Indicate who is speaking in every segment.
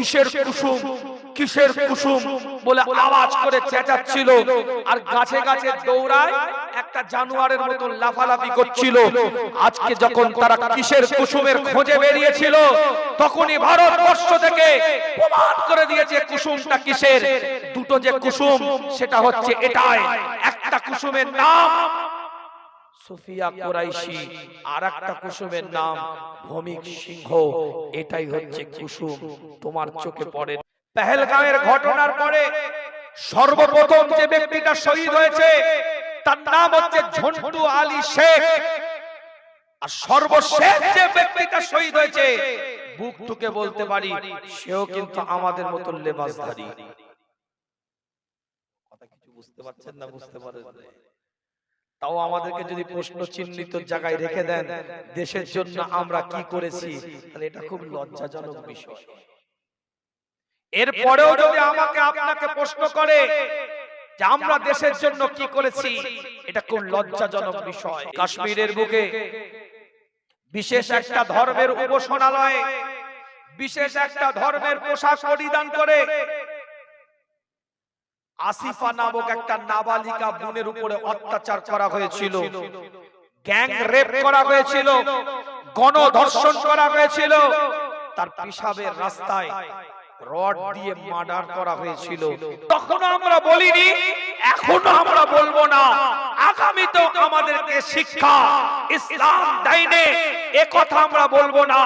Speaker 1: কিসের কুসুম? কিসের কুসুম? বলে আওয়াজ করে চেঁচাচ্ছিল। আর গাছে গাছে দৌড়ায় একটা জানোয়ারের মতো লাফালাফি করছিল। আজকে যখন তারা কিসের কুসুমের খোঁজে বেরিয়েছিল, তখনই ভারতবর্ষ থেকে প্রমাণ করে দিয়েছে কুসুমটা কিসের। দুটো যে কুসুম, সেটা হচ্ছে এটাই। একটা কুসুমের নাম সুফিয়া কোরাইশি আর একটা কুসুমের নাম ভৌমিক সিংহ। এটাই হচ্ছে কুসুম, তোমার চোখে পড়ে পেহেলগাঁওয়ের ঘটনার পরে সর্বপ্রথম যে ব্যক্তিটা শহীদ হয়েছে, তার নাম হচ্ছে ঝন্টু আলী শেখ। আর সর্বশেষ যে ব্যক্তিটা শহীদ হয়েছে, বুক টুকে বলতে পারি, সেও কিন্তু আমাদের মতো লেবাসধারী। কথা কিছু বুঝতে পারছেন না, বুঝতে পারেন? তাও আমাদেরকে যদি প্রশ্ন চিহ্নিত জায়গায় রেখে দেন দেশের জন্য আমরা কি করেছি তাহলে এটা খুব লজ্জাজনক বিষয়। এরপরেও যদি আমাকে আপনাকে প্রশ্ন করে যে আমরা দেশের জন্য কি করেছি এটা খুব লজ্জাজনক বিষয়। কাশ্মীরের বুকে বিশেষ একটা ধর্মের উপাসনালয়ে বিশেষ একটা ধর্মের পোশাক পরিধান করে আসিফা নামক একটা নাবালিকা বোনের উপরে অত্যাচার করা হয়েছিল। গ্যাং রেপ করা হয়েছিল, গণধর্ষণ করা হয়েছিল। তার পিসাবের রাস্তায় রড দিয়ে মার্ডার করা হয়েছিল। তখন আমরা বলিনি এখনও আমরা বলব না। আগামীতেও আমাদেরকে শিক্ষা ইসলাম দেয়নি এ কথা আমরা বলব না।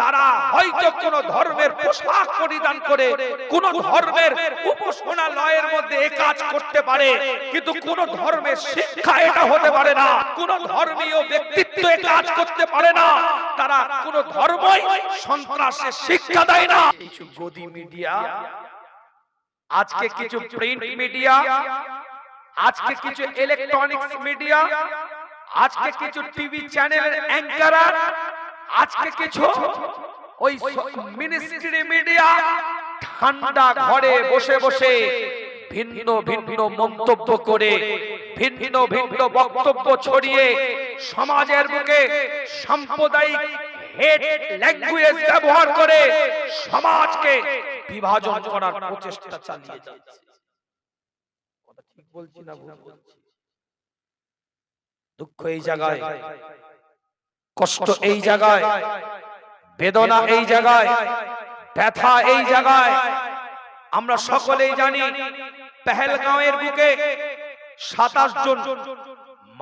Speaker 1: তারা হয়তো কোন ধর্মের পোশাক পরিধান করে কোন ধর্মের উপাসনালয়ের মধ্যে এ কাজ করতে পারে কিন্তু কোন ধর্মের শিক্ষা এটা হতে পারে না। কোন ধর্মীয় ব্যক্তিত্ব এ কাজ করতে পারে না। তারা কোন ধর্মই সন্ত্রাসের শিক্ষা দেয় না। কিছু গদি মিডিয়া আজকে কিছু প্রিন্ট মিডিয়া আজকে কিছু ইলেকট্রনিক্স মিডিয়া আজকে কিছু টিভি চ্যানেলের অ্যাঙ্কারার আজকে কিছু ওই মিনিস্ট্রি মিডিয়া ঠান্ডা ঘরে বসে বসে ভিন্ন ভিন্ন মন্তব্য করে ভিন্ন ভিন্ন বক্তব্য ছড়িয়ে সমাজের বুকে সাম্প্রদায়িক হেড ল্যাঙ্গুয়েজ ব্যবহার করে সমাজকে বিভাজন করার প্রচেষ্টা চালিয়ে যাচ্ছে। বলছি না ভুল বলছি। দুঃখ এই জায়গায় কষ্ট এই জায়গায় বেদনা এই জায়গায় ব্যথা এই জায়গায়। আমরা সকলেই জানি পেহেলগাঁওয়ের বুকে সাতাশ জন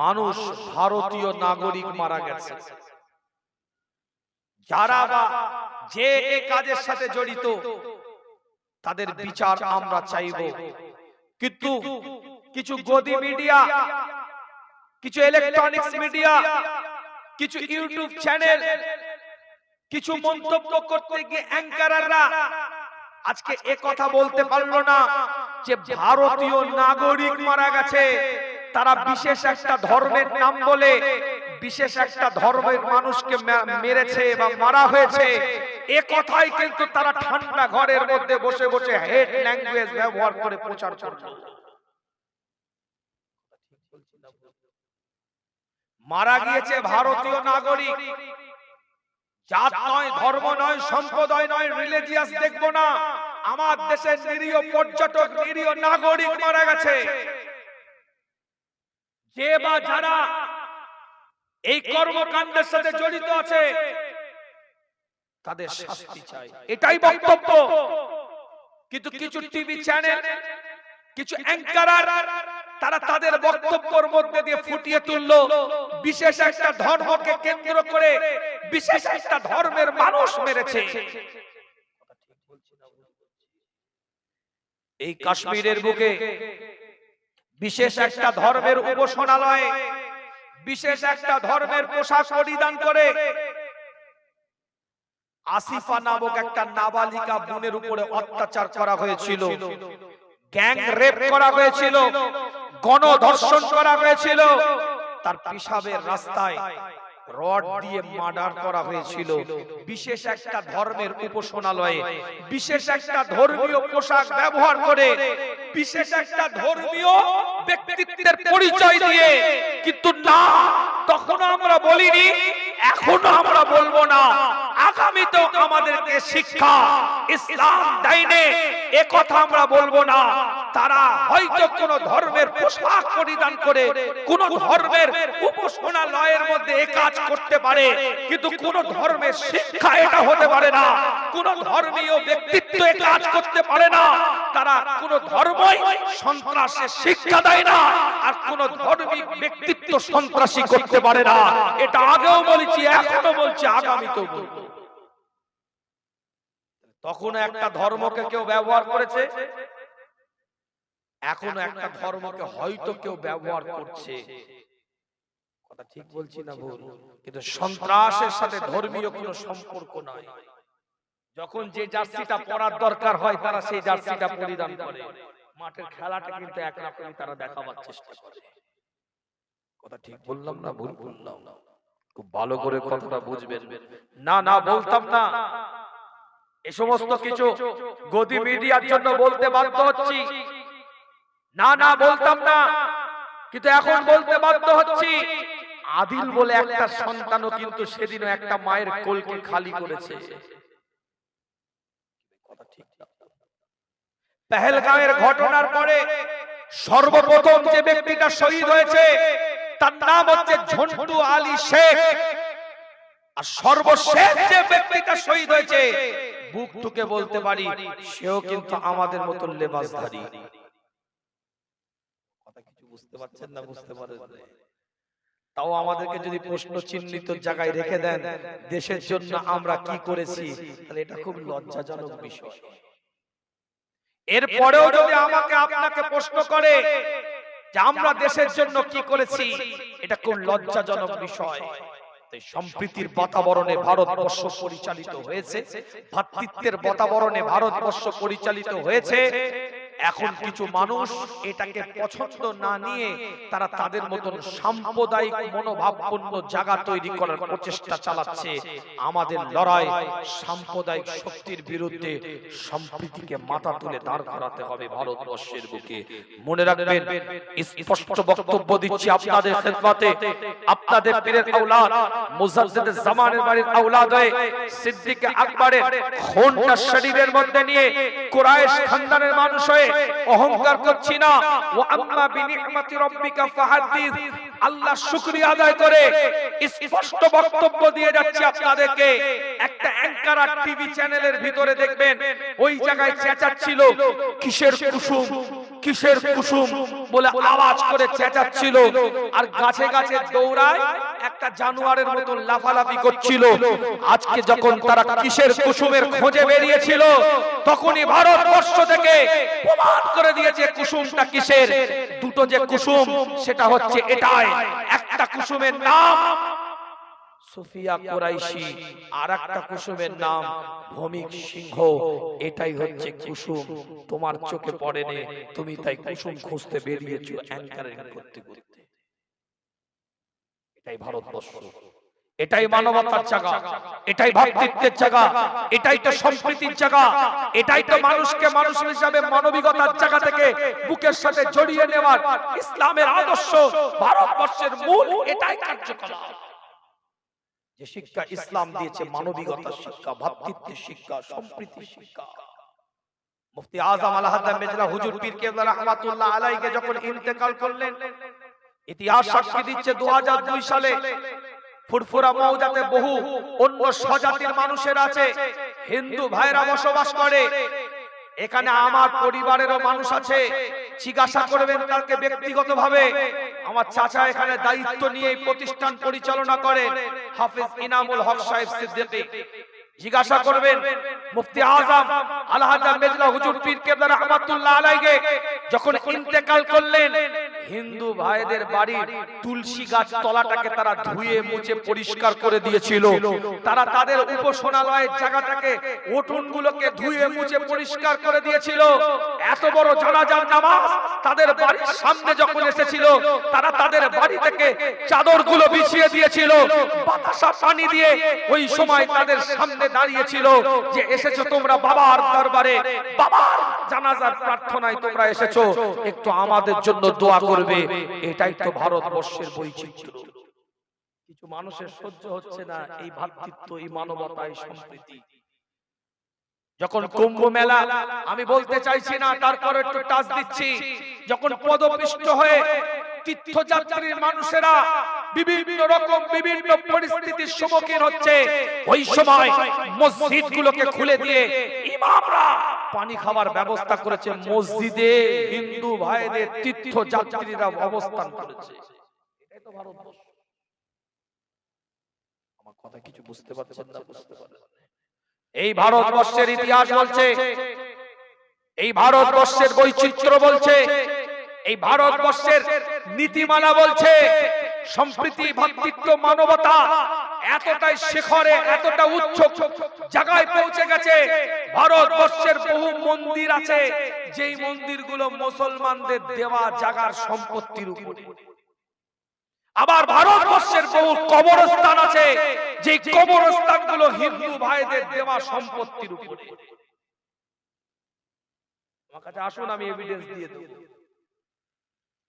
Speaker 1: মানুষ ভারতীয় নাগরিক মারা গেছে। যারা বা যে এ কাজের সাথে জড়িত তাদের বিচার আমরা চাইব। কিন্তু কিছু গদি মিডিয়া কিছু ইলেকট্রনিক্স মিডিয়া কিছু ইউটিউব চ্যানেল কিছু মন্তব্য করতে গিয়ে অ্যাঙ্কাররা আজকে এ কথা বলতে পারল না যে ভারতীয় নাগরিক মারা গেছে। তারা বিশেষ একটা ধর্মের নাম বলে বিশেষ একটা ধর্মের মানুষকে মেরেছে বা মারা হয়েছে। এ কথাই কিন্তু তারা ঠান্ডা ঘরের মধ্যে বসে বসে হেড ল্যাঙ্গুয়েজ ব্যবহার করে প্রচার করছে মারা গিয়েছে ভারতীয় নাগরিক। জাত নয় ধর্ম নয় সম্প্রদায় নয় রিলিজিয়াস দেখব না। আমার দেশের নিরীহ পর্যটক নিরীহ নাগরিক মারা গেছে। যে বা যারা এই কর্মকাণ্ডের সাথে জড়িত আছে তাদের শাস্তি চাই। এটাই বক্তব্য। কিন্তু কিছু টিভি চ্যানেল কিছু অ্যাঙ্কারার তারা তাদের বক্তব্যের মধ্যে দিয়ে ফুটিয়ে তুললো। বিশেষ একটা ধর্মকে কেন্দ্র করে বিশেষ একটা ধর্মের মানুষ মেরেছে। এই কাশ্মীরের বুকে বিশেষ একটা ধর্মের উপাসনালয়ে, বিশেষ একটা ধর্মের পোশাক পরিধান করে আসিফা নামক একটা নাবালিকা বোনের উপরে অত্যাচার করা হয়েছিল, গ্যাং রেপ করা হয়েছিল, গণধর্ষণ করা হয়েছিল তার পিসাবের রাস্তায় রড দিয়ে মার্ডার করা হয়েছিল। বিশেষ একটা ধর্মের উপাসনালয়ে, বিশেষ একটা ধর্মীয় পোশাক ব্যবহার করে, বিশেষ একটা ধর্মীয় ব্যক্তিত্বের পরিচয় দিয়ে। কিন্তু না, তখন আমরা বলিনি, এখনও আমরা বলব না, আগামীতেও আমাদেরকে শিক্ষা, ইসলাম দেয়নি এ কথা আমরা বলব না। তারা হয়তো কোন ধর্মের পোশাক পরিধান করে, কোন ধর্মের উপাসনালয়ের মধ্যে কাজ করতে পারে, কিন্তু কোন ধর্মের শিক্ষা এটা হতে পারে না, কোন ধর্মীয় ব্যক্তিত্ব এ কাজ করতে পারে না, তারা কোন ধর্মই সন্ত্রাসের শিক্ষা দেয় না, আর কোন ধর্মিক ব্যক্তিত্ব সন্ত্রাসী করতে পারে না। এটা আগেও বলেছি, এখনও বলছি, আগামীতেও বলব। তখন একটা ধর্মকে কেউ ব্যবহার করেছে এখনও একটা ধর্মকে হয়তো কেউ ব্যবহার করছে। কথা ঠিক বলছি না ভুল। কিন্তু সন্ত্রাসের সাথে ধর্মীয় কোনো সম্পর্ক নাই। যখন যে জার্সিটা পরার দরকার হয় তারা সেই জার্সিটা পরিধান করে। মাঠের খেলাটা কিন্তু একরকমই তারা দেখাবার চেষ্টা করে। কথা ঠিক বললাম না ভুল? বললাম খুব ভালো করে কথাটা বুঝবেন। না না বলতাম না। এ সমস্ত কিছু গদি মিডিয়ার জন্য বলতে বাধ্য হচ্ছি। না না, বলতাম না। কিন্তু এখন বলতে বাধ্য হচ্ছি। আদিল বলে একটা সন্তানও কিন্তু সেদিনও একটা মায়ের কোলকে খালি করেছে। পেহেলগাঁওয়ের ঘটনার পরে সর্বপ্রথম যে ব্যক্তিটা শহীদ হয়েছে, তার নাম হচ্ছে ঝন্টু আলী শেখ। আর সর্বশেষ যে ব্যক্তিটা শহীদ হয়েছে, বুক টুকে বলতে পারি, সেও কিন্তু আমাদের মতন লেবাসধারী। পারছেন না বুঝতে পারেন তাও আমাদেরকে যদি প্রশ্ন চিহ্নিত জায়গায় রেখে দেন দেশের জন্য আমরা কি করেছি তাহলে এটা খুব লজ্জাজনক বিষয়। এরপরেও যদি আমাকে আপনাকে প্রশ্ন করে যে আমরা দেশের জন্য কি করেছি এটা খুব লজ্জাজনক বিষয়। তাই সম্প্রীতির বাতাবরণে ভারতবর্ষ পরিচালিত হয়েছে ভাতৃত্বের বাতাবরণে ভারতবর্ষ পরিচালিত হয়েছে। এখন কিছু মানুষ এটাকে পছন্দ না নিয়ে তারা তাদের মতন সাম্প্রদায়িক মনোভাবপূর্ণ জায়গা তৈরি করার প্রচেষ্টা চালাচ্ছে আমাদের লড়াই সাম্প্রদায়িক শক্তির বিরুদ্ধে সম্প্রীতিকে মাথা তুলে দাঁড় করাতে হবে ভারতবর্ষের বুকে। মনে রাখবেন স্পষ্ট বক্তব্য দিচ্ছি আপনাদের খেদমতে। আপনাদের পীরের আওলাদ মুজাদ্দিদের জামানের বাড়ির আওলাদ হয়ে সিদ্দিক আকবরের খুনটা শরীরের মধ্যে নিয়ে কুরাইশ খানদানের মানুষ হয়ে অহংকার করছি না। ও আম্মা রব্বিকা ফাহাদিস আল্লাহ শুকরিয়া আদায় করে স্পষ্ট বক্তব্য দিয়ে যাচ্ছি আপনাদেরকে। একটা অ্যাঙ্কার টিভি চ্যানেলের ভিতরে দেখবেন, ওই জায়গায় চেঁচাচ্ছিল, কিসের কুসুম? কিসের কুসুম বলে আওয়াজ করে চেঁচাচ্ছিল। আর গাছে গাছে দৌড়ায় একটা জানোয়ারের মতো লাফালাফি করছিল। আজকে যখন তারা কিসের কুসুমের খোঁজে বেরিয়েছিল, তখনই ভারতবর্ষ থেকে প্রমাণ করে দিয়েছে কুসুমটা কিসের। দুটো যে কুসুম, সেটা হচ্ছে এটাই। একটা কুসুমের নাম সুফিয়া কুরাইশি আর একটা কুসুমের নাম ভৌমিক সিংহ। এটাই হচ্ছে কুসুম। তোমার চোখে পড়েনি তুমি তাই কুসুম খুঁজতে বেরিয়েছো অ্যাঙ্কারিং করতে করতে এটাই ভারতবর্ষ। এটাই মানবতার জায়গা। এটাই জায়গা। এটাই তো সম্প্রীতির জায়গা। এটাই তো মানুষকে মানুষ হিসাবে মানবিকতার জায়গা থেকে বুকের সাথে জড়িয়ে নেওয়ার ইসলামের আদর্শ। ভারতবর্ষের মূল এটাই কার্যকলাপ। যে শিক্ষা ইসলাম দিয়েছে মানবিকতার শিক্ষা ভাতৃত্বের শিক্ষা সম্প্রীতির শিক্ষা। মুফতি আজম হুজুর পীর রাহমাতুল্লাহ আলাইকে যখন ইন্তেকাল করলেন, ইতিহাস সাক্ষী দিচ্ছে 2002 সালে, ফুরফুরা মৌজাতে বহু অন্য স্বজাতির মানুষের আছে, হিন্দু ভাইরা বসবাস করে এখানে আমার পরিবারেরও মানুষ আছে। জিজ্ঞাসা করবেন তাকে ব্যক্তিগতভাবে। আমার চাচা এখানে দায়িত্ব নিয়ে প্রতিষ্ঠান পরিচালনা করেন হাফিজ ইনামুল হক সাহেব সিদ্দিকী। জিজ্ঞাসা করবেন মুফতি আজম আলহাজা মেজলা হুজুর পীর কেবলা রহমাতুল্লাহ আলাইকে যখন ইন্তেকাল করলেন হিন্দু ভাইদের বাড়ির তুলসী গাছ তলাটাকে তারা ধুয়ে মুছে পরিষ্কার করে দিয়েছিল। তারা তাদের উপাসনালয়ের জায়গাটাকে ওঠনগুলোকে ধুয়ে মুছে পরিষ্কার করে দিয়েছিল। এত বড় জানাজার নামাজ তাদের বাড়ির সামনে যখন এসেছিল, তারা তাদের বাড়ি থেকে চাদরগুলো বিছিয়ে দিয়েছিল। বাতাসা পানি দিয়ে ওই সময় তাদের সামনে দাঁড়িয়েছিল যে, এসেছ তোমরা বাবার দরবারে, বাবার জানাজার প্রার্থনায় তোমরা এসেছ। একটু আমাদের জন্য দোয়া করবে এটাই তো ভারতবর্ষের বৈচিত্র্য। কিছু মানুষের সহ্য হচ্ছে না এই ভাতৃত্ব এই মানবতা এই সম্প্রীতি। যখন কুম্ভ মেলা আমি বলতে চাইছি না তারপর একটু টাচ দিচ্ছি। যখন পদপিষ্ট হয়ে তীর্থযাত্রীর মানুষেরা বিভিন্ন রকম বিভিন্ন পরিস্থিতির সম্মুখীন হচ্ছে। ওই সময় মসজিদ গুলোকে খুলে দিয়ে ইমামরা পানি খাওয়ার ব্যবস্থা করেছে মসজিদে হিন্দু ভাইদের তীর্থযাত্রীরা অবস্থান করেছে। এটাই তো ভারতবর্ষ। আমার কথা কিছু বুঝতে পারছেন না বুঝতে পারছেন এই ভারতবর্ষের ইতিহাস বলছে এই ভারতবর্ষের বৈচিত্র্য বলছে এই ভারতবর্ষের নীতিমালা বলছে সম্প্রীতি ভাতৃত্ব মানবতা এতটাই শিখরে, এতটা উচ্চ জায়গায় পৌঁছে গেছে। ভারতবর্ষের বহু মন্দির আছে, যেই মন্দিরগুলো মুসলমানদের দেওয়া জাগার সম্পত্তির উপরে। আবার ভারতবর্ষের বহু কবরস্থান আছে যে কবরস্থানগুলো হিন্দু ভাইদের দেওয়া সম্পত্তির উপরে। আমার কাছে আসুন, আমি এভিডেন্স দিয়ে দেব।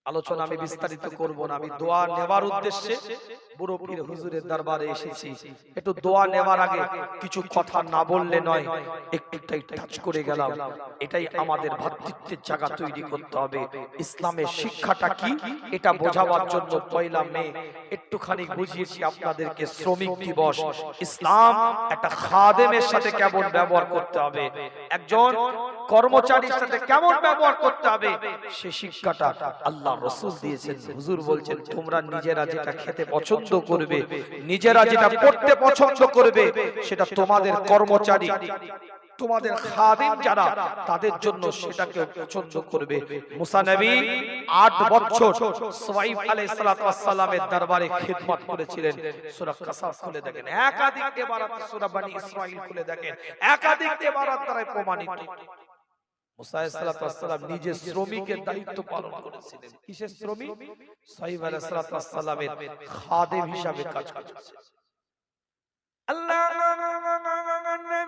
Speaker 1: আলোচনা আমি বিস্তারিত করব না আমি দোয়া নেবার উদ্দেশ্যে বুড়ো পীর হুজুরের দরবারে এসেছি। একটু দোয়া নেবার আগে কিছু কথা না বললে নয় একটু টাচ করে গেলাম। এটাই আমাদের ভাতৃত্বের জায়গা তৈরি করতে হবে। ইসলামের শিক্ষাটা কি? এটা বোঝাবার জন্য পয়লা মে। একটুখানি বুঝিয়েছি আপনাদেরকে শ্রমিক দিবস। ইসলাম একটা খাদেমের সাথে কেমন ব্যবহার করতে হবে? একজন কর্মচারীর সাথে কেমন ব্যবহার করতে হবে সে শিক্ষাটা আল্লাহ রসুল দিয়েছেন। হুজুর বলছেন তোমরা নিজেরা যেটা খেতে পছন্দ করবে নিজেরা যেটা পড়তে পছন্দ করবে সেটা তোমাদের কর্মচারী তোমাদের খাদিম যারা তাদের জন্য সেটাকে পছন্দ করবে। মুসা নবী 8 বছর সুয়াইব আলাইহিস সালাতু সালামের দরবারে খিদমত করেছিলেন। সূরা কাসাস খুলে দেখেন। একাধিক ইবারত সূরা বনি ইসরাইল খুলে দেখেন। একাধিক ইবারত দ্বারা প্রমাণিত মুসা আলাইহিস সালাতু ওয়াস সালাম নিজে শ্রমিকের দায়িত্ব পালন করেছিলেন। কিসের শ্রমিক? খাদেম হিসাবে কাজ আল্লাহ!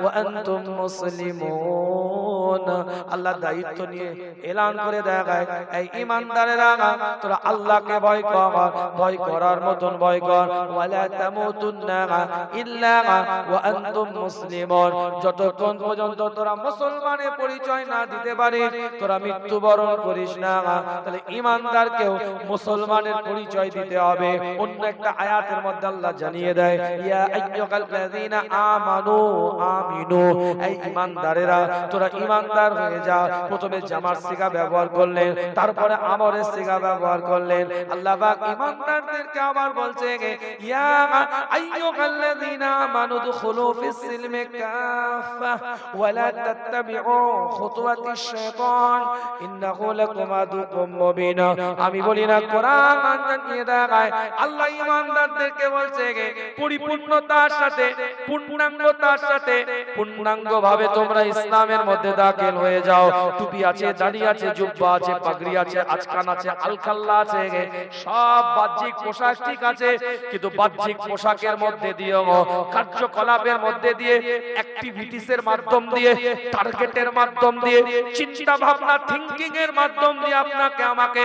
Speaker 1: ওয়া আনতুম মুসলিমুন আল্লাহ দায়িত্ব নিয়ে এলান করে এই ঈমানদারেরা তোরা আল্লাহকে ভয় কর ভয় করার মতন ভয় কর। তোরা মুসলমানের পরিচয় দিতে হবে। অন্য একটা আয়াতের মধ্যে আল্লাহ জানিয়ে দেয়, ইয়া এই ঈমানদারেরা তোরা ঈমানদার হয়ে যা প্রথমে জামার সিগা ব্যবহার করলেন, তারপরে আমরের সিগা ব্যবহার করলেন। আল্লাহ পাক ঈমানদারদেরকে আবার বলছে ইয়া আইয়ুহাল্লাযীনা সাথে, পূর্ণাঙ্গতার সাথে তোমরা ইসলামের মধ্যে দাখিল হয়ে যাও। টুপি আছে, দাড়ি আছে, জুব্বা আছে, পাগড়ি আছে আজকান আছে, আলখাল্লা আছে সব বাহ্যিক পোশাক ঠিক আছে, কিন্তু বাহ্যিক পোশাকের মধ্যে দিয়ে কার্যকলাপের মধ্যে দিয়ে অ্যাক্টিভিটিসের মাধ্যম দিয়ে টার্গেটের মাধ্যম দিয়ে চিন্তা ভাবনা থিংকিং এর মাধ্যম দিয়ে আপনাকে, আমাকে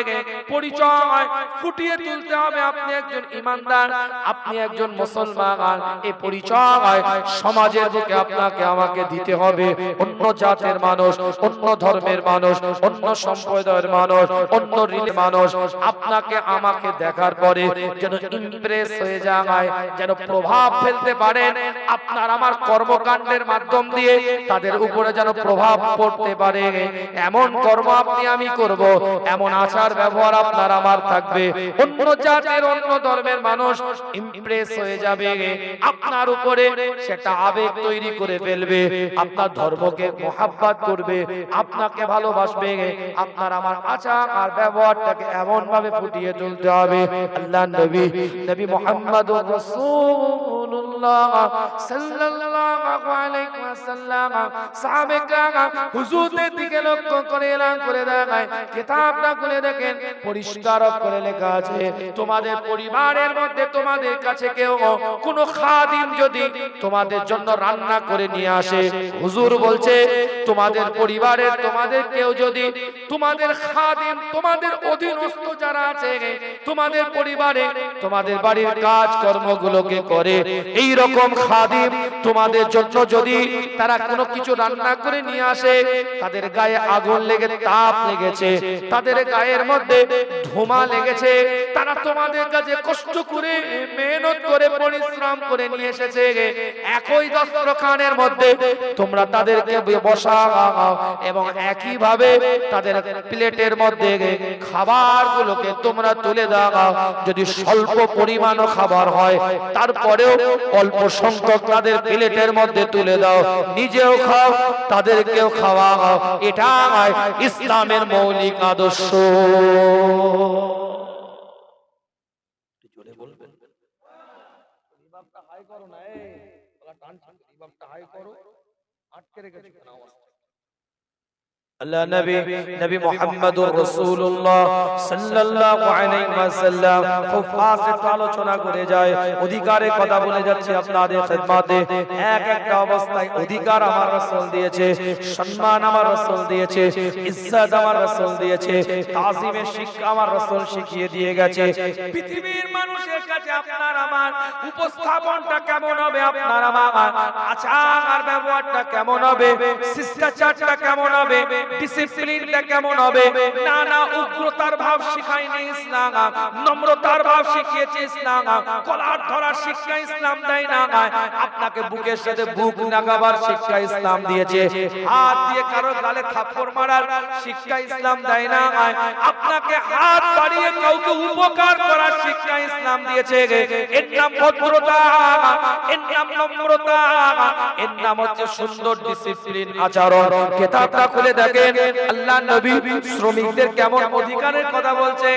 Speaker 1: পরিচয় ফুটিয়ে তুলতে হবে। আপনি একজন ইমানদার, আপনি একজন মুসলমান, এই পরিচয় সমাজের বুকে আপনাকে, আমাকে দিতে হবে। অন্য জাতের মানুষ অন্য ধর্মের মানুষ, অন্য সম্প্রদায়ের মানুষ, অন্য ঋণের মানুষ, আপনাকে, আমাকে দেখার পরে যেন ইমপ্রেস হয়ে যায়, যেন প্রভাব ফেলতে পারেন, আপনার আমার কর্মকাণ্ডের মাধ্যম দিয়ে তাদের উপরে যেন প্রভাব পড়তে পারে। এমন কর্ম আপনি, আমি করব, এমন আচার, ব্যবহার আপনার আমার থাকবে। অন্য জাতের, অন্য ধর্মের মানুষ ইমপ্রেস হয়ে যাবে। আপনার উপরে সেটা আবেগ তৈরি করে ফেলবে। আপনার ধর্মকে মোহাব্বত করবে, আপনাকে ভালোবাসবে, আপনার আমার আচার আর ব্যবহারটাকে এমন ভাবে ফুটিয়ে তুলতে হবে। আল্লাহ নবী নবী মোহাম্মদ তোমাদের পরিবারের মধ্যে তোমাদের কাছে কেউ কোনো যদি তোমাদের জন্য রান্না করে নিয়ে আসে। হুজুর বলছে, তোমাদের পরিবারের তোমাদের কেউ যদি তোমাদের খাদিম তোমাদের অধীনস্থ যারা আছে তোমাদের পরিবারে তোমাদের বাড়ির কাজ কর্মগুলোকে করে। এই রকম খাদিম তোমাদের জন্য যদি তারা কোনো কিছু রান্না করে নিয়ে আসে তাদের গায়ে আগুন লেগে তাপ লেগেছে তাদের গায়ের মধ্যে ধোঁয়া লেগেছে। তারা তোমাদের কাছে কষ্ট করে মেহনত করে পরিশ্রম করে নিয়ে এসেছে। একই দস্তরখানের মধ্যে তোমরা তাদেরকে বসাও। এবং একই ভাবে তাদের প্লেটের মধ্যে খাবারগুলোকে তোমরা তুলে দাও। যদি স্বল্প পরিমাণও খাবার হয়, তারপরেও অল্প সংখ্যক তাদের প্লেটের মধ্যে তুলে দাও। নিজেও খাও, তাদেরকেও খাওয়াও। এটা ইসলামের মৌলিক আদর্শ। করো না, এই। আওয়াজটা আল্লাহ নবী নবী মুহাম্মদুর রাসূলুল্লাহ সাল্লাল্লাহু আলাইহি ওয়াসাল্লাম খুব ফাস্ট আলোচনা করে যায় অধিকারের কথা বলে যাচ্ছে আপনাদের খিদমতে। এক একটা অবস্থায় অধিকার আমার রাসূল দিয়েছে সম্মান আমার রাসূল দিয়েছে ইজ্জত আমার রাসূল দিয়েছে তাজিমের শিক্ষা আমার রাসূল শিখিয়ে দিয়ে গেছে। পৃথিবীর মানুষের কাছে আপনার আমার উপস্থাপনটা কেমন হবে? আপনার আমার আচার আর ব্যবহারটা কেমন হবে? শিষ্টাচারটা কেমন হবে? ডিসিপ্লিনটা কেমন হবে? না উগ্রতার ভাব শিখায়নি ইসলাম। নম্রতার ভাব শিখিয়েছে ইসলাম। কলার ধরার শিক্ষা ইসলাম দেয় না। আপনাকে বুকের সাথে বুক লাগাবার শিক্ষা ইসলাম দিয়েছে। হাত দিয়ে কারও গালে থাপ্পড় মারার শিক্ষা ইসলাম দেয় না। আপনাকে হাত বাড়িয়ে কাউকে উপকার করার শিক্ষা ইসলাম দিয়েছে। এর নাম ভদ্রতা, এর নাম নম্রতা, এর নাম হচ্ছে সুন্দর ডিসিপ্লিন আচরণ। কিতাবটা খুলে দেখেন আল্লাহ নবী শ্রমিকদের কেমন অধিকারের কথা বলছে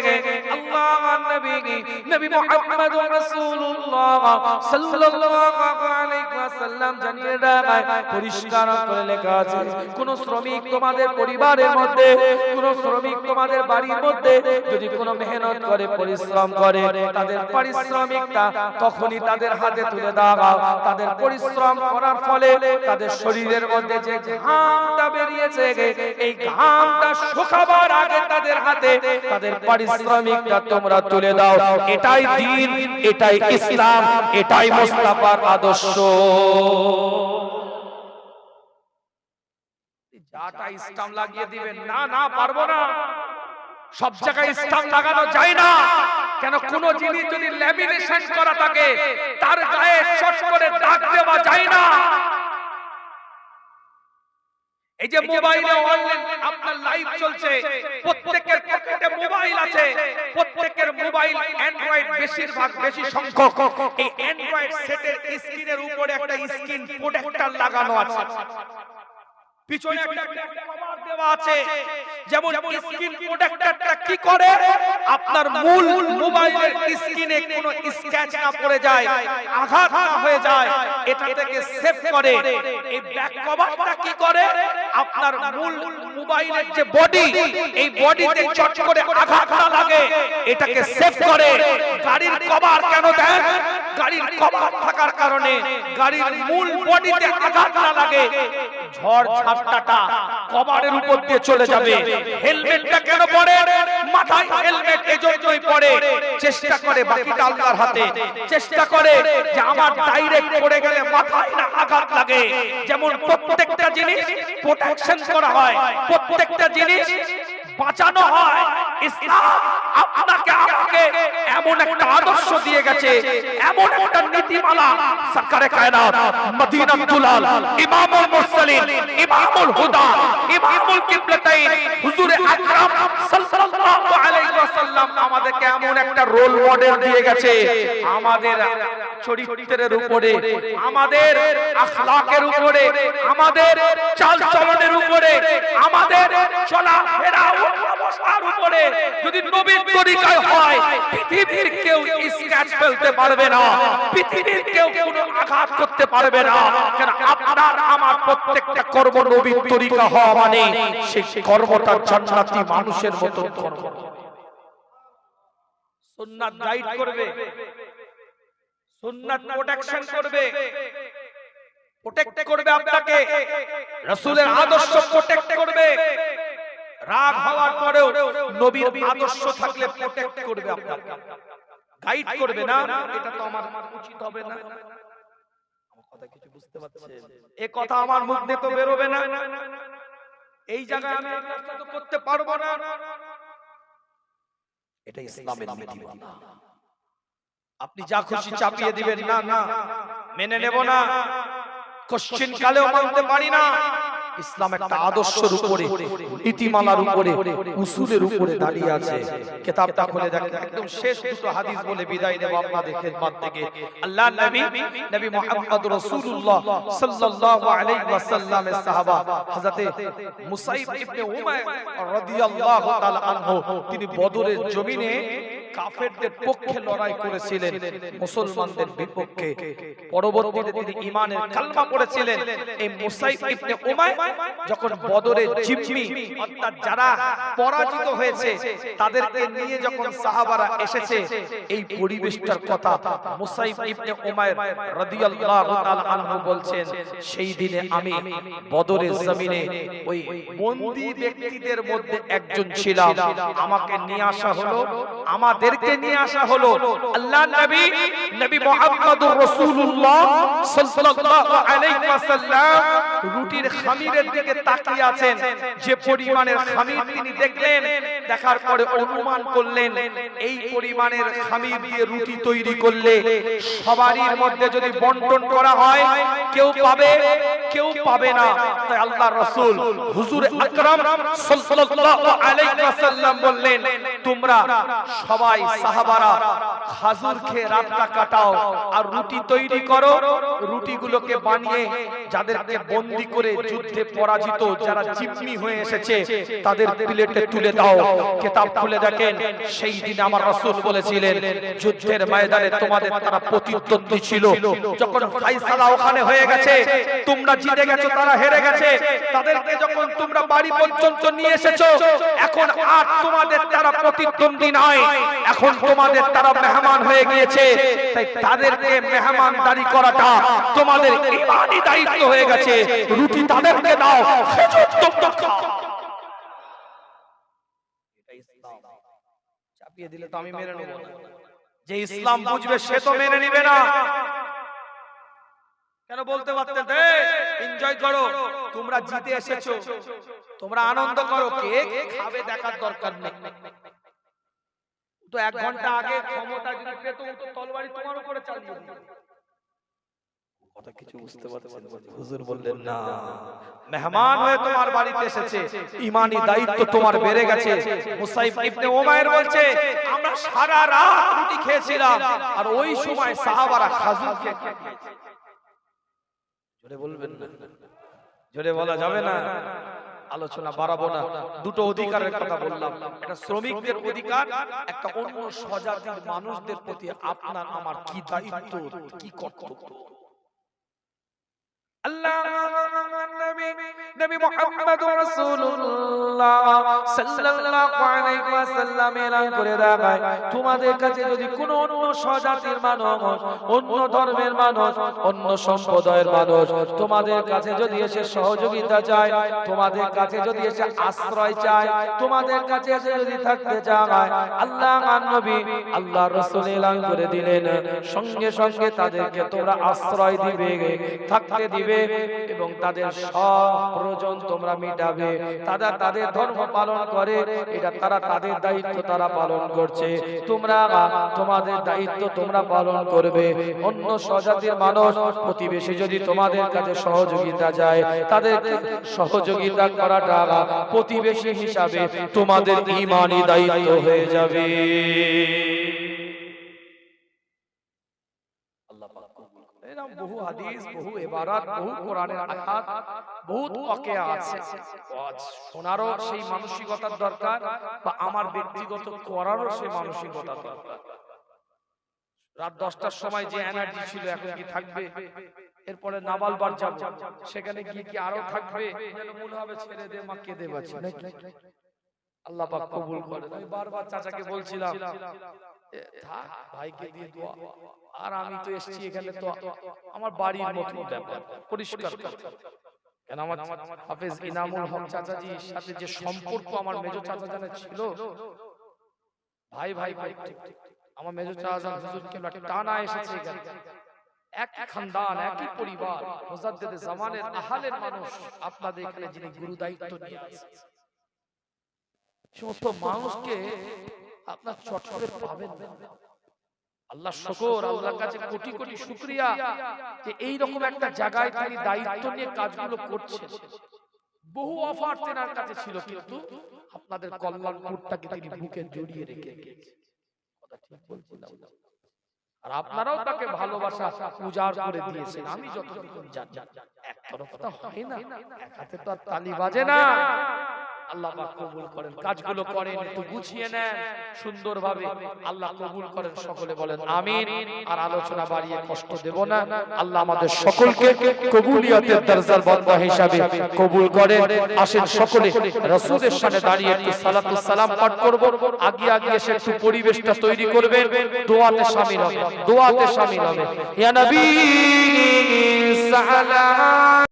Speaker 1: কোন শ্রমিক তোমাদের পরিবারের মধ্যে, কোন শ্রমিক তোমাদের বাড়ির মধ্যে যদি কোনো মেহনত করে, পরিশ্রম করে, তাদের পারিশ্রমিকটা তখনই তাদের হাতে তুলে দাও। তাদের পরিশ্রম করার ফলে তাদের শরীরের মধ্যে যে ঘামটা বেরিয়েছে এই ঘামটা শুকাবার আগে তাদের হাতে, তাদের পারিশ্রমিকটা তোমরা তুলে দাও। এটাই দিন, এটাই ইসলাম, এটাই মোস্তাফার আদর্শ। যাটা ইসলাম লাগিয়ে দিবেন, না না, পারব না। সব জায়গায় ইসলাম লাগানো যায় না। কেন কোন জিনিস যদি ল্যামিনেশন করা থাকে, তার গায়ে চট করে দাগ দেওয়া যায় না। এই যে মোবাইলে অনলাইন আপনার লাইভ চলছে, প্রত্যেকের পকেটে মোবাইল আছে। প্রত্যেকের মোবাইল অ্যান্ড্রয়েড বেশিরভাগ বেশি সংখ্যক। এই অ্যান্ড্রয়েড সেটের স্ক্রিনের উপরে একটা স্ক্রিন প্রোটেক্টর লাগানো আছে। পিছনে একটা কভার দেওয়া আছে। যেমন স্ক্রিন প্রোটেক্টরটা কি করে? আপনার মূল মোবাইলের স্ক্রিনে কোনো স্ক্র্যাচ না পড়ে যায় আঘাত না হয়ে যায় এটা থেকে সেভ করে। এই ব্যাক কভারটা কি করে? আপনার মূল মোবাইলের যে বডি এই বডিতে চট করে আঘাত না লাগে। এটাকে সেভ করে। গাড়ির কভার কেন দেন? গাড়ির কভার থাকার কারণে গাড়ির মূল বডিতে আঘাত না লাগে। ঝড় ঝাপটাটা কভারের উপর দিয়ে চলে যাবে। হেলমেটটা কেন পরে? মাথায় হেলমেট এজন্যই পরে। চেষ্টা করে বাকিটা আল্লাহর হাতে। চেষ্টা করে যে আমার ডাইরেক্ট পড়ে গেলে মাথায় না আঘাত লাগে। যেমন প্রত্যেকটা জিনিস প্রোটেকশন করা হয়। প্রত্যেকটা জিনিস বাঁচানো হয়। ইসলাম আপনাকে আমাকে এমন একটা আদর্শ দিয়ে গেছে, এমন একটা নীতিমালা সরকারে কায়নাত ইমামুল ইমামুল হুদা, ইমামুল আকরাম সাল্লাল্লাহু আলাইহি ওয়াসাল্লাম আমাদেরকে এমন একটা রোল মডেল দিয়ে গেছে। আমাদের চরিত্রের উপরে, আমাদের আখলাকের উপরে, আমাদের চাল চলনের উপরে, আমাদের চলাফেরা অবস্থার উপরে যদি নবীর হয়, পৃথিবীর কেউ স্ক্র্যাচ ফেলতে পারবে না। পৃথিবীর কেউ কোনো আঘাত করতে পারবে না। আপনার, আমার প্রত্যেকটা কর্ম নবীর তরিকা হওয়া মানে সেই কর্মটা জান্নাতি মানুষের মতো কর্ম। সুন্নাত গাইড করবে। সুন্নাত প্রোটেকশন করবে। প্রোটেক্ট করবে আপনাকে। রাসূলের আদর্শ প্রোটেক্ট করবে। রাগ হওয়ার পরেও নবীর আদর্শ থাকলে প্রোটেক্ট করবে আপনাকে। গাইড করবে না এটা তো আমার উচিত হবে না। কথা কিছু বুঝতে পারছেন? এ কথা আমার মুখ দিয়ে তো বেরোবে না। এই জায়গায় আমি কাজটা তো করতে পারব না। এটা ইসলামের নীতিমালা আপনি যা খুশি চাপিয়ে দিবেন না না মেনে নেব না। কোশ্চিন কালেও মানতে পারি না। ইসলাম একটা আদর্শের উপরে নীতিমালার উপরে উসুলের উপরে দাঁড়িয়ে আছে। কিতাবটা খুলে দেখেন একদম শেষ দুটো হাদিস বলে বিদায় দেব আপনাদের খেদমত থেকে। আল্লাহ নবী নবী মুহাম্মদ রাসূলুল্লাহ সাল্লাল্লাহু আলাইহি ওয়াসাল্লামের সাহাবা হযরতে মুসাইব ইবনে উমাইর রাদিয়াল্লাহু তাআলা আনহু তিনি বদরের জমিনে কাফেরদের পক্ষে লড়াই করেছিলেন, মুসলমানদের বিপক্ষে। পরবর্তীতে তিনি ঈমানের কালমা পড়েছিলেন। এই মুসাইব ইবনে উমাইর যখন বদরে জিম্মি, অর্থাৎ যারা পরাজিত হয়েছে, তাদেরকে নিয়ে যখন সাহাবারা এসেছে, এই পরিবেশটার কথা মুসাইব ইবনে উমাইর রাদিয়াল্লাহু তাআলা আনহু বলছেন, সেই দিনে আমি বদরের জমিনে ওই বন্দী ব্যক্তিদের মধ্যে একজন ছিলাম। আমাকে নিয়ে আসা হলো আমাদেরকে নিয়ে আসা হলো। আল্লাহ নবী নবী মুহাম্মদুর রাসূলুল্লাহ সাল্লাল্লাহু আলাইহি ওয়াসাল্লাম রুটির খামিরের দিকে তাকিয়ে আছেন। যে পরিমাণের খামির তিনি দেখলেন, দেখার পরে অনুমান করলেন, এই পরিমাণের খামির দিয়ে রুটি তৈরি করলে সবারই মধ্যে যদি বন্টন করা হয়, কেউ পাবে? কেউ পাবে না। তাই আল্লাহ রাসূল হুজুর আকরাম সাল্লাল্লাহু আলাইহি ওয়াসাল্লাম বললেন, তোমরা সবাই সাহাবারা খাজুর খেয়ে রাতটা কাটাও আর রুটি তৈরি করো। রুটিগুলোকে বানিয়ে যাদেরকে বন্দি করে যুদ্ধে পরাজিত, যারা জিম্মি হয়ে এসেছে, তাদের প্লেটে তুলে দাও। কিতাব খুলে দেখেন, সেই দিন আমার রাসূল বলেছিলেন, যুদ্ধের ময়দানে তোমাদের তারা প্রতিদ্বন্দ্বী ছিল। যখন ফাইসালা ওখানে হয়ে গেছে, তোমরা জিতে গেছো, তারা হেরে গেছে। তাদেরকে যখন তোমরা বাড়ি পর্যন্ত নিয়ে এসেছ, এখন আর তোমাদের তারা প্রতিদ্বন্দ্বী নয়। এখন তোমাদের তারা মেহমান হয়ে গিয়েছে। তাই তাদেরকে মেহমানদারি করাটা তোমাদের ইমানি দায়িত্ব হয়ে গেছে। রুটি তাদেরকে দাও চাপিয়ে দিলে তো আমি নেব। যে ইসলাম বুঝবে, সে তো মেনে নিবে না। কেন বলতে পারতেন এনজয় করো। তোমরা জিতে এসেছ। তোমরা আনন্দ করো। কে খাবে দেখার দরকার নেই। তো এক ঘণ্টা আগে ক্ষমতা যদি পেতো তো তলবাড়ি তোমার উপরে চালিয়ে দিত। কথা কিছু বুঝতে পারছেন? হুজুর বললেন না মেহমান হয়ে তোমার বাড়িতে এসেছে। ইমানি দায়িত্ব তোমার বেড়ে গেছে। মুসাইব ইবনে উমাইর বলছে আমরা সারা রাত রুটি খেয়েছিলাম আর ওই সময় সাহাবারা খাজুর খেয়ে জোরে বলবেন না। জোরে বলা যাবে না। আলোচনা বাড়াবো না। দুটো অধিকারের কথা বললাম। একটা শ্রমিকদের অধিকার একটা অন্য স্বজাতির মানুষদের প্রতি আপনার আমার কি দায়িত্ব? কি কর্তব্য? আল্লাহ নবী মুহাম্মদ রাসূলুল্লাহ সাল্লাল্লাহু আলাইহি ওয়াসাল্লাম এলান তোমাদের কাছে যদি এসে সহযোগিতা চায়, তোমাদের কাছে যদি এসে আশ্রয় চায়, তোমাদের কাছে এসে যদি থাকতে চায়, আল্লাহ নবী আল্লাহ রাসূল এলান করে দিলেন। সঙ্গে সঙ্গে তাদেরকে তোমরা আশ্রয় দিবে, থাকতে দিবে এবং তাদের প্রয়োজন তোমরা মিটাবে। তারা তাদের ধর্ম পালন করে, এটা তারা তাদের দায়িত্ব তারা পালন করছে। তোমরা, তোমাদের দায়িত্ব তোমরা পালন করবে। অন্য স্বজাতির মানুষ প্রতিবেশী যদি তোমাদের কাছে সহযোগিতা যায় তাদের সহযোগিতা করাটা প্রতিবেশী হিসাবে তোমাদের ইমানি দায়িত্ব হয়ে যাবে আল্লাহ পাক কবুল করুন। এরকম বহু হাদিস বহু ইবারাত বহু কোরআনের আয়াত বহুত ওয়াকিয়া আছে। আজ শোনারও সেই মানসিকতার দরকার বা আমার ব্যক্তিগত করারও সেই মানসিকতা দরকার। রাত দশটার সময় যে এনার্জি ছিল এখন কি থাকবে? এরপরে নাবাল বার যাব। সেখানে গিয়ে কি আরও থাকবে? যেন মনে হবে ছেড়ে দে মা কেঁদে বাঁচি আল্লাহ পাক কবুল করে আমি বারবার চাচাকে বলছিলাম থাক ভাইকে দিয়ে দোয়া আর আমি তো এসেছি এখানে তো আমার বাড়ির মতো ব্যাপার। পরিষ্কার কেন আমার হাফেজ ইনামুল হক চাচাজির সাথে যে সম্পর্ক আমার মেজো চাচা জানে ছিল। ভাই ভাই ভাই আমার মেজো চাচা হুজুর কেবলা টানা এসেছে এখানে। এক খানদান একই পরিবার। মুজাদ্দেদে জামানের আহালের মানুষ আপনাদের এখানে যিনি গুরু দায়িত্ব নিয়ে আছেন সমস্ত মানুষকে আপনার চট করে পাবেন আল্লাহ শুকর আল্লাহর কাছে কোটি কোটি শুকরিয়া যে এই রকম একটা জায়গায় তিনি দায়িত্ব নিয়ে কাজগুলো করছেন। বহু অফার তেনার কাছে ছিল কিন্তু আপনাদের কল্যাণপুরটাকে তিনি বুকে জড়িয়ে রেখে কথা ঠিক বলছিলাম না? আর আপনারাও তাকে ভালোবাসা উজাড় করে দিয়েছেন। আমি যতটুকু জানি। এক তরফটা হয় না। এক হাতে তো আর তালি বাজে না। আল্লাহ পাক কবুল করেন। কাজগুলো করেন একটু গুছিয়ে নেন সুন্দরভাবে আল্লাহ কবুল করেন সকলে বলেন আমিন। আর আলোচনা বাড়িয়ে কষ্ট দেব না। আল্লাহ আমাদের সকলকে কবুলিয়াতের দরজার বন্ধ হিসাবে কবুল করেন। আসেন সকলে রাসূলের সামনে দাঁড়িয়ে একটু সালাতুস সালাম পাঠ করব। আগে আগে এসে একটু পরিবেশটা তৈরি করবেন। দোয়াতে শামিল হবে। দোয়াতে শামিল হবে। ইয়া নবী সালাম।